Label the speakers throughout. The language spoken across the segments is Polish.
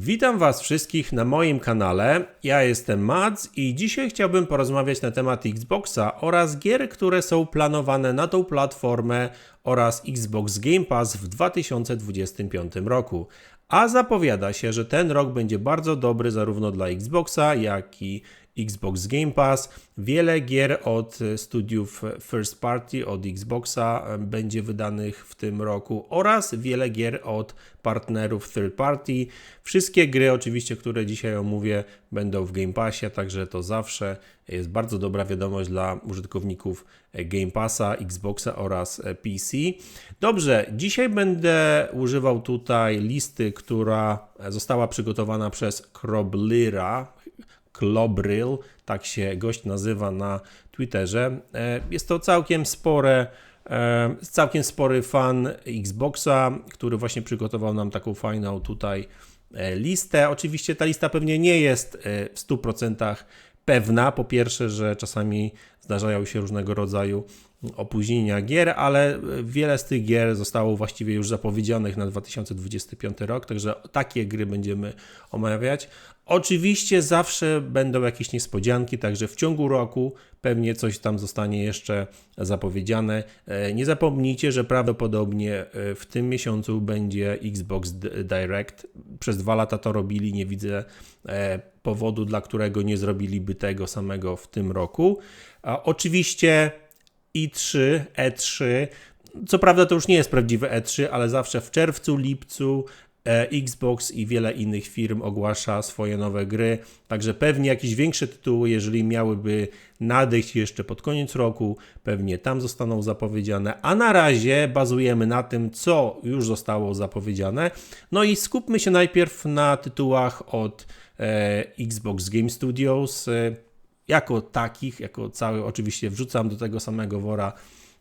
Speaker 1: Witam Was wszystkich na moim kanale. Ja jestem Mads i dzisiaj chciałbym porozmawiać na temat Xboxa oraz gier, które są planowane na tą platformę oraz Xbox Game Pass w 2025 roku. A zapowiada się, że ten rok będzie bardzo dobry zarówno dla Xboxa, jak i Xbox Game Pass. Wiele gier od studiów first party, od Xboxa będzie wydanych w tym roku oraz wiele gier od partnerów third party. Wszystkie gry oczywiście, które dzisiaj omówię, będą w Game Passie, także to zawsze jest bardzo dobra wiadomość dla użytkowników Game Passa, Xboxa oraz PC. Dobrze, dzisiaj będę używał tutaj listy, która została przygotowana przez Kroblira, Klobryl, tak się gość nazywa na Twitterze. E, jest to całkiem spore e, całkiem spory fan Xboxa, który właśnie przygotował nam taką fajną tutaj e, listę. Oczywiście ta lista pewnie nie jest w 100% pewna. Po pierwsze, że czasami zdarzają się różnego rodzaju opóźnienia gier, ale wiele z tych gier zostało właściwie już zapowiedzianych na 2025 rok, także takie gry będziemy omawiać. Oczywiście zawsze będą jakieś niespodzianki, także w ciągu roku pewnie coś tam zostanie jeszcze zapowiedziane. E, nie zapomnijcie, że prawdopodobnie e, w tym miesiącu będzie Xbox Direct. Przez dwa lata to robili, nie widzę e, powodu, dla którego nie zrobiliby tego samego w tym roku. Oczywiście i3, E3. Co prawda to już nie jest prawdziwe E3, ale zawsze w czerwcu, lipcu e, Xbox i wiele innych firm ogłasza swoje nowe gry. Także pewnie jakieś większe tytuły, jeżeli miałyby nadejść jeszcze pod koniec roku, pewnie tam zostaną zapowiedziane. A na razie bazujemy na tym, co już zostało zapowiedziane. No i skupmy się najpierw na tytułach od e, Xbox Game Studios. E, jako takich, jako cały, oczywiście wrzucam do tego samego wora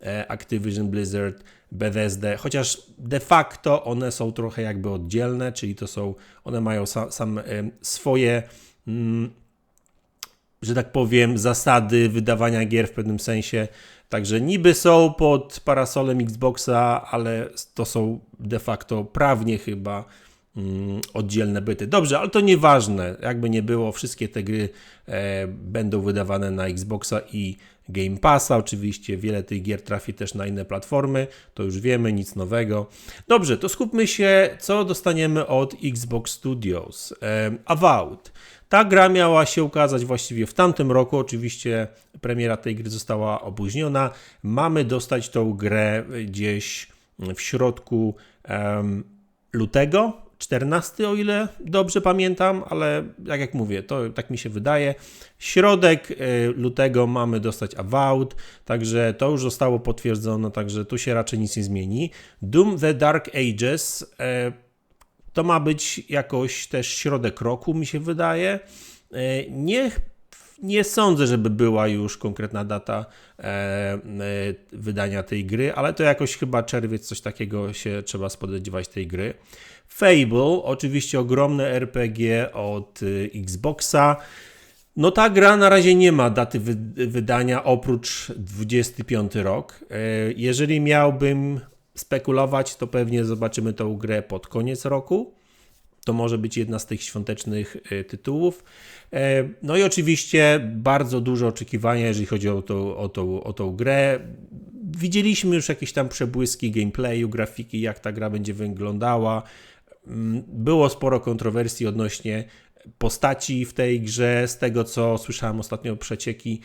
Speaker 1: e, Activision Blizzard, Bethesda, chociaż de facto one są trochę jakby oddzielne, czyli to są, one mają sam, sam swoje, mm, że tak powiem, zasady wydawania gier w pewnym sensie. Także niby są pod parasolem Xboxa, ale to są de facto prawnie chyba oddzielne byty. Dobrze, ale to nieważne. Jakby nie było, wszystkie te gry e, będą wydawane na Xboxa i Game Passa. Oczywiście wiele tych gier trafi też na inne platformy, to już wiemy, nic nowego. Dobrze, to skupmy się, co dostaniemy od Xbox Studios. E, Avowed. Ta gra miała się ukazać właściwie w tamtym roku. Oczywiście premiera tej gry została opóźniona. Mamy dostać tą grę gdzieś w środku lutego 14, o ile dobrze pamiętam, ale jak jak mówię, to tak mi się wydaje. Środek y, lutego mamy dostać Avowed, także to już zostało potwierdzone, także tu się raczej nic nie zmieni. Doom The Dark Ages y, to ma być jakoś też środek roku, mi się wydaje. Y, Niech nie sądzę, żeby była już konkretna data e, e, wydania tej gry, ale to jakoś chyba czerwiec, coś takiego się trzeba spodziewać tej gry. Fable, oczywiście ogromne RPG od y, Xboxa. No ta gra na razie nie ma daty wy wydania oprócz 25 rok. E, jeżeli miałbym spekulować, to pewnie zobaczymy tą grę pod koniec roku. To może być jedna z tych świątecznych e, tytułów. E, no i oczywiście bardzo duże oczekiwania, jeżeli chodzi o tą, o tą, o tą grę. Widzieliśmy już jakieś tam przebłyski gameplayu, grafiki, jak ta gra będzie wyglądała. Mm, było sporo kontrowersji odnośnie postaci w tej grze. Z tego co słyszałem ostatnio przecieki,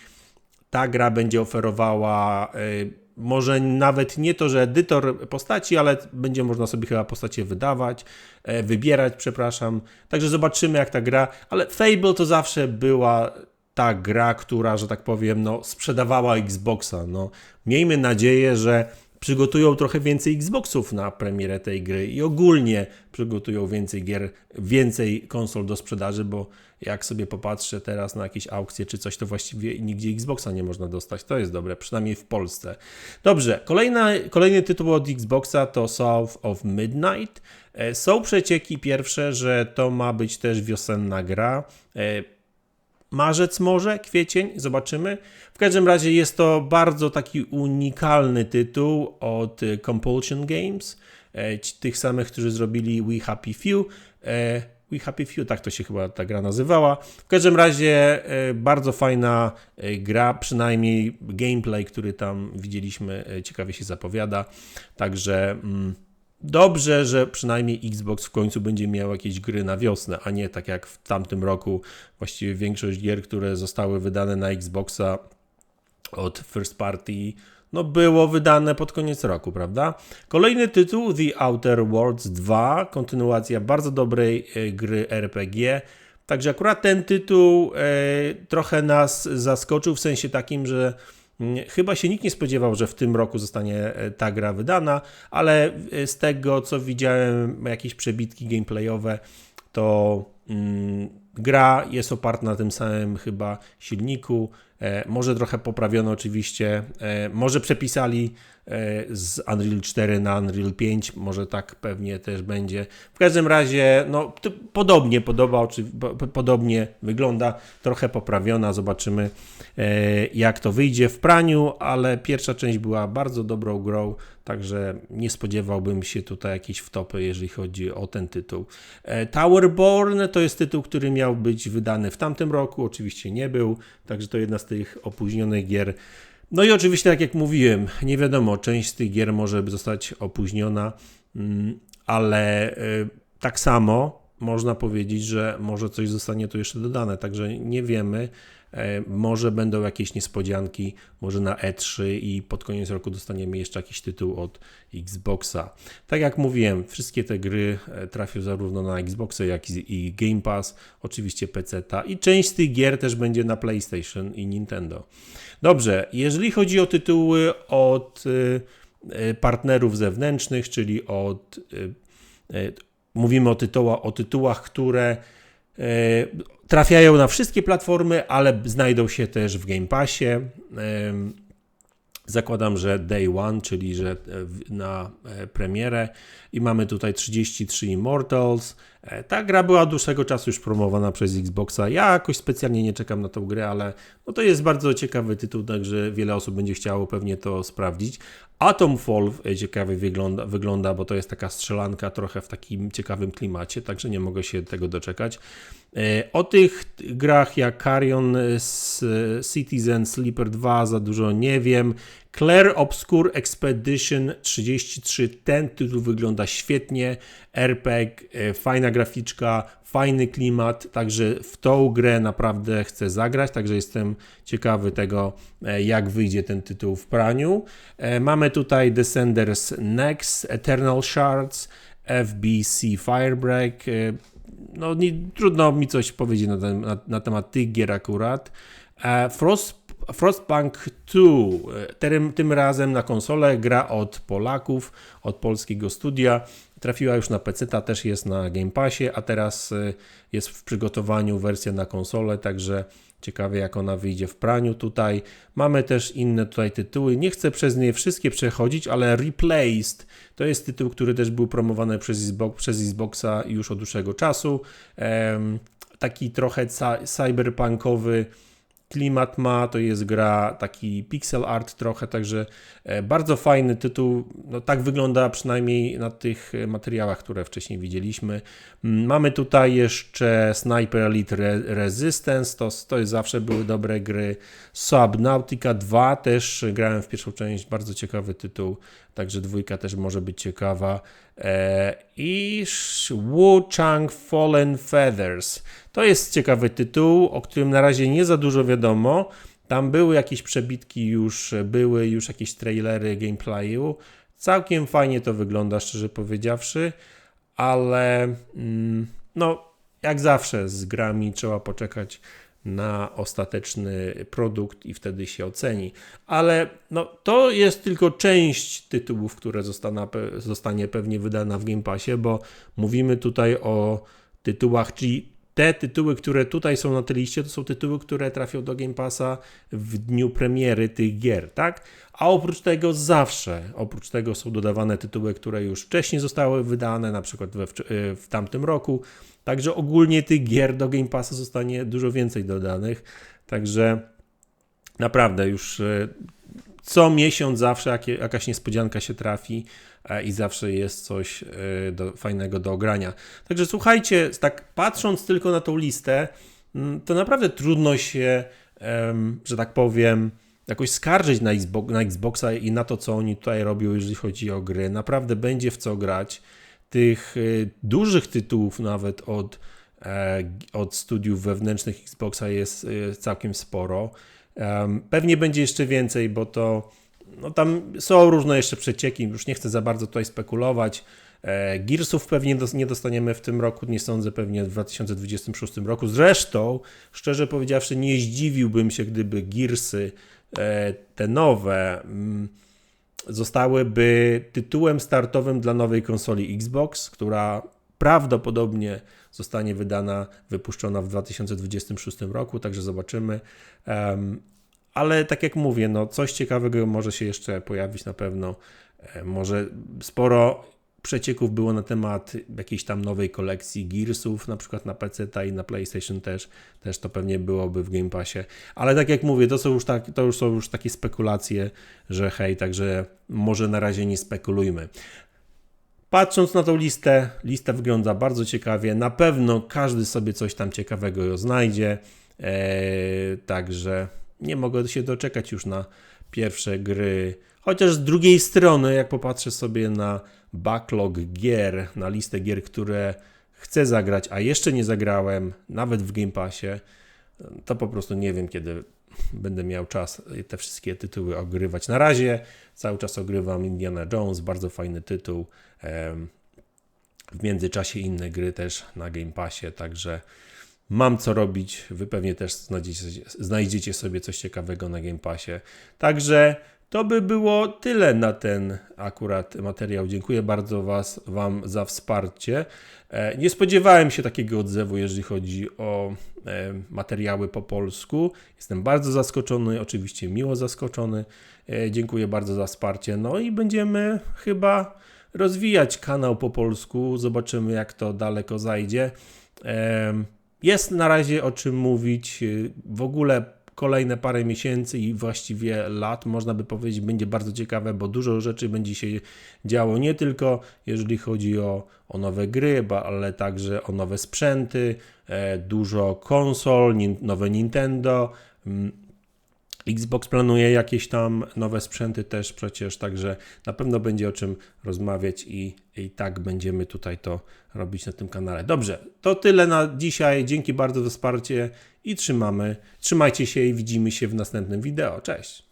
Speaker 1: ta gra będzie oferowała y, może nawet nie to, że edytor postaci, ale będzie można sobie chyba postacie wydawać, e, wybierać, przepraszam. Także zobaczymy jak ta gra, ale Fable to zawsze była ta gra, która, że tak powiem, no, sprzedawała Xboxa. No, miejmy nadzieję, że przygotują trochę więcej Xboxów na premierę tej gry i ogólnie przygotują więcej gier, więcej konsol do sprzedaży, bo jak sobie popatrzę teraz na jakieś aukcje czy coś, to właściwie nigdzie Xboxa nie można dostać. To jest dobre, przynajmniej w Polsce. Dobrze, kolejna, kolejny tytuł od Xboxa to South of Midnight. E, są przecieki pierwsze, że to ma być też wiosenna gra. E, marzec może, kwiecień, zobaczymy. W każdym razie jest to bardzo taki unikalny tytuł od Compulsion Games, e, tych samych, którzy zrobili We Happy Few. E, We Happy Few, tak to się chyba ta gra nazywała. W każdym razie e, bardzo fajna e, gra, przynajmniej gameplay, który tam widzieliśmy, e, ciekawie się zapowiada. Także mm, dobrze, że przynajmniej Xbox w końcu będzie miał jakieś gry na wiosnę, a nie tak jak w tamtym roku. Właściwie większość gier, które zostały wydane na Xboxa od first party no było wydane pod koniec roku, prawda? Kolejny tytuł, The Outer Worlds 2, kontynuacja bardzo dobrej e, gry RPG. Także akurat ten tytuł e, trochę nas zaskoczył w sensie takim, że Chyba się nikt nie spodziewał, że w tym roku zostanie e, ta gra wydana, ale z tego co widziałem, jakieś przebitki gameplayowe, to mm, gra jest oparta na tym samym chyba silniku, E, może trochę poprawiono oczywiście, e, może przepisali e, z Unreal 4 na Unreal 5, może tak pewnie też będzie. W każdym razie, no, podobnie podoba, czy podobnie wygląda, trochę poprawiona, zobaczymy jak to wyjdzie w praniu, ale pierwsza część była bardzo dobrą grą, także nie spodziewałbym się tutaj jakiejś wtopy, jeżeli chodzi o ten tytuł. Towerborn to jest tytuł, który miał być wydany w tamtym roku, oczywiście nie był, także to jedna z tych opóźnionych gier. No i oczywiście, tak jak mówiłem, nie wiadomo, część z tych gier może zostać opóźniona, mm, ale y, tak samo można powiedzieć, że może coś zostanie tu jeszcze dodane, także nie wiemy. E, może będą jakieś niespodzianki, może na E3 i pod koniec roku dostaniemy jeszcze jakiś tytuł od Xboxa. Tak jak mówiłem, wszystkie te gry e, trafią zarówno na Xboxa, jak i Game Pass, oczywiście PC i część z tych gier też będzie na PlayStation i Nintendo. Dobrze, jeżeli chodzi o tytuły od e, partnerów zewnętrznych, czyli od mówimy o, tytuła, o tytułach, które trafiają na wszystkie platformy, ale znajdą się też w Game Passie. Zakładam, że day one, czyli że e, na e, premierę i mamy tutaj 33 Immortals. E, ta gra była od dłuższego czasu już promowana przez Xboxa. Ja jakoś specjalnie nie czekam na tą grę, ale no to jest bardzo ciekawy tytuł, także wiele osób będzie chciało pewnie to sprawdzić. Atomfall ciekawie wygląda, wygląda, bo to jest taka strzelanka trochę w takim ciekawym klimacie, także nie mogę się tego doczekać. O tych grach jak Carrion Citizen Sleeper 2 za dużo nie wiem. Claire Obscure Expedition 33. Ten tytuł wygląda świetnie. RPG, e, fajna graficzka, fajny klimat, także w tą grę naprawdę chcę zagrać, także jestem ciekawy tego, e, jak wyjdzie ten tytuł w praniu. E, mamy tutaj Descenders Next, Eternal Shards, FBC Firebreak. No, nie, trudno mi coś powiedzieć na, na, na temat tych gier akurat. Frost Frostpunk 2, tym, razem na konsolę, gra od Polaków, od polskiego studia. Trafiła już na PC, ta też jest na Game Passie, a teraz y, jest w przygotowaniu wersja na konsolę, także ciekawie jak ona wyjdzie w praniu tutaj. Mamy też inne tutaj tytuły. Nie chcę przez nie wszystkie przechodzić, ale Replaced to jest tytuł, który też był promowany przez, przez Xboxa już od dłuższego czasu. Um, taki trochę cyberpunkowy klimat ma, to jest gra taki pixel art trochę, także e, bardzo fajny tytuł. No, tak wygląda przynajmniej na tych materiałach, które wcześniej widzieliśmy. Mm, mamy tutaj jeszcze Sniper Elite Re Resistance, to, to jest zawsze były dobre gry. Subnautica 2 też grałem w pierwszą część, bardzo ciekawy tytuł, także dwójka też może być ciekawa. E, I Wu Chang Fallen Feathers. To jest ciekawy tytuł, o którym na razie nie za dużo wiadomo. Tam były jakieś przebitki już, były już jakieś trailery gameplayu. Całkiem fajnie to wygląda, szczerze powiedziawszy, ale mm, no, jak zawsze z grami trzeba poczekać na ostateczny produkt i wtedy się oceni. Ale no, to jest tylko część tytułów, które zostana, zostanie pewnie wydana w Game Passie, bo mówimy tutaj o tytułach, czyli te tytuły, które tutaj są na tej liście, to są tytuły, które trafią do Game Passa w dniu premiery tych gier, tak? A oprócz tego zawsze, oprócz tego są dodawane tytuły, które już wcześniej zostały wydane, na przykład we, w tamtym roku. Także ogólnie tych gier do Game Passa zostanie dużo więcej dodanych. Także naprawdę już e, co miesiąc zawsze jakaś niespodzianka się trafi. E, i zawsze jest coś e, do, fajnego do ogrania. Także słuchajcie, tak patrząc tylko na tą listę, mm, to naprawdę trudno się, że tak powiem, jakoś skarżyć na, Xbox, na Xboxa i na to, co oni tutaj robią, jeżeli chodzi o gry. Naprawdę będzie w co grać. Tych y, dużych tytułów nawet od, e, od studiów wewnętrznych Xboxa jest całkiem sporo. Pewnie będzie jeszcze więcej, bo to no tam są różne jeszcze przecieki, już nie chcę za bardzo tutaj spekulować. E, Gearsów pewnie nie dostaniemy w tym roku, nie sądzę, pewnie w 2026 roku. Zresztą, szczerze powiedziawszy, nie zdziwiłbym się, gdyby Gearsy, e, te nowe, mm, zostałyby tytułem startowym dla nowej konsoli Xbox, która prawdopodobnie zostanie wydana, wypuszczona w 2026 roku, także zobaczymy. Ale tak jak mówię, no coś ciekawego może się jeszcze pojawić na pewno. E, Może sporo przecieków było na temat jakiejś tam nowej kolekcji Gearsów, na przykład na PC i na PlayStation też, też to pewnie byłoby w Game Passie. Ale tak jak mówię, to są już, tak, to już są już takie spekulacje, że hej, także może na razie nie spekulujmy. Patrząc na tą listę, lista wygląda bardzo ciekawie. Na pewno każdy sobie coś tam ciekawego znajdzie. Eee, także nie mogę się doczekać już na pierwsze gry. Chociaż z drugiej strony, jak popatrzę sobie na backlog gier, na listę gier, które chcę zagrać, a jeszcze nie zagrałem, nawet w Game Passie, to po prostu nie wiem, kiedy będę miał czas te wszystkie tytuły ogrywać. Na razie cały czas ogrywam Indiana Jones, bardzo fajny tytuł. W międzyczasie inne gry też na Game Passie, także mam co robić. Wy pewnie też znajdziecie, znajdziecie sobie coś ciekawego na Game Passie. Także to by było tyle na ten akurat materiał. Dziękuję bardzo was, Wam za wsparcie. E, Nie spodziewałem się takiego odzewu, jeżeli chodzi o e, materiały po polsku. Jestem bardzo zaskoczony, oczywiście miło zaskoczony. E, Dziękuję bardzo za wsparcie. No i będziemy chyba rozwijać kanał po polsku. Zobaczymy, jak to daleko zajdzie. Jest na razie o czym mówić. Y, W ogóle kolejne parę miesięcy i właściwie lat, można by powiedzieć, będzie bardzo ciekawe, bo dużo rzeczy będzie się działo nie tylko jeżeli chodzi o, o nowe gry, ale także o nowe sprzęty, e, dużo konsol, nowe Nintendo. Xbox planuje jakieś tam nowe sprzęty też przecież, także na pewno będzie o czym rozmawiać i, i tak będziemy tutaj to robić na tym kanale. Dobrze, to tyle na dzisiaj. Dzięki bardzo za wsparcie i trzymamy. Trzymajcie się i widzimy się w następnym wideo. Cześć!